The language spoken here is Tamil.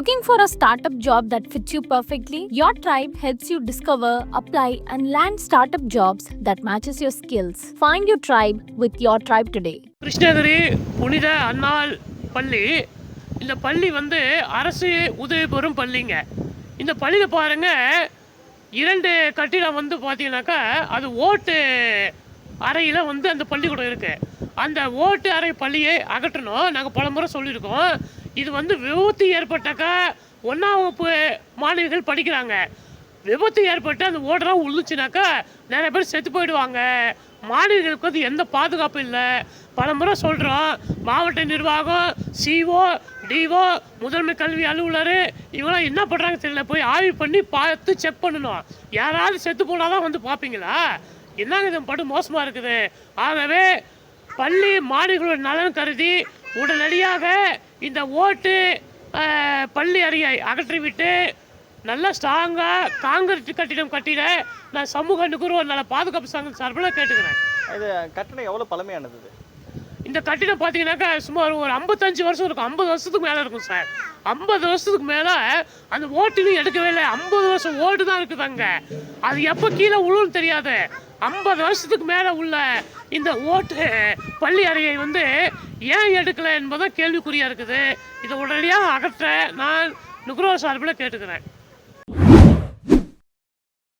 Looking for a startup job that fits you perfectly? Your tribe helps you discover, apply, and land startup jobs that matches your skills. Find your tribe with your tribe today. Krishnagiri புனித அன்னாள் பள்ளி இந்த பள்ளி வந்து அரசு உதவி பெறும் பள்ளிங்க இந்த பள்ளியில் பாருங்க இரண்டு கட்டிடம் வந்து பார்த்தீங்கன்னாக்கா அது ஓட்டு அறையில் வந்து அந்த பள்ளிக்கூடம் இருக்குது அந்த ஓட்டு அறை பள்ளியை அகற்றணும். நாங்கள் பல முறை சொல்லியிருக்கோம். இது வந்து விபத்து ஏற்பட்டாக்கா ஒன்றாம் வகுப்பு மாணவிகள் படிக்கிறாங்க. விபத்து ஏற்பட்டு அந்த ஓடலாம் உழுச்சுனாக்கா நிறைய பேர் செத்து போயிடுவாங்க. மாணவிகளுக்கு வந்து எந்த பாதுகாப்பும் இல்லை. பல முறை சொல்கிறோம் மாவட்ட நிர்வாகம் சிஓ டிஓ முதன்மை கல்வி அலுவலர் இவங்களாம் என்ன பண்ணுறாங்க தெரியல. போய் ஆய்வு பண்ணி பார்த்து செக் பண்ணணும். யாராவது செத்து போனால் தான் வந்து பார்ப்பீங்களா? என்னங்க இது படு மோசமாக இருக்குது? ஆகவே பள்ளி மாணவிகளோட நலன் கருதி உடனடியாக இந்த ஓட்டு பள்ளி அறையை அகற்றிவிட்டு நல்ல ஸ்ட்ராங்காக காங்கிரஸ் கட்டிடம் கட்டிட நான் சமூக நுகர்வோர் நல்ல பாதுகாப்பு சங்கம் சார்பில் கேட்டுக்கிறேன். இது கட்டணம் எவ்வளோ பழமையானது இந்த கட்டிடம் பார்த்தீங்கன்னாக்கா சுமார் ஒரு ஐம்பத்தஞ்சு வருஷம் இருக்கும். ஐம்பது வருஷத்துக்கு மேலே இருக்கும் சார் ஐம்பது வருஷத்துக்கு மேலே அந்த ஓட்டுலையும் எடுக்கவே இல்லை. ஐம்பது வருஷம் ஓட்டு தான் இருக்குது அங்கே. அது எப்போ கீழே விழுன்னு தெரியாது. ஐம்பது வருஷத்துக்கு மேலே உள்ள இந்த ஓட்டு பள்ளி அறையை வந்து ஏன் எடுக்கலை என்பதும் கேள்விக்குறியாக இருக்குது. இதை உடனடியாக அகற்ற நான் நுகர்வோர் சார்பில் கேட்டுக்கிறேன்.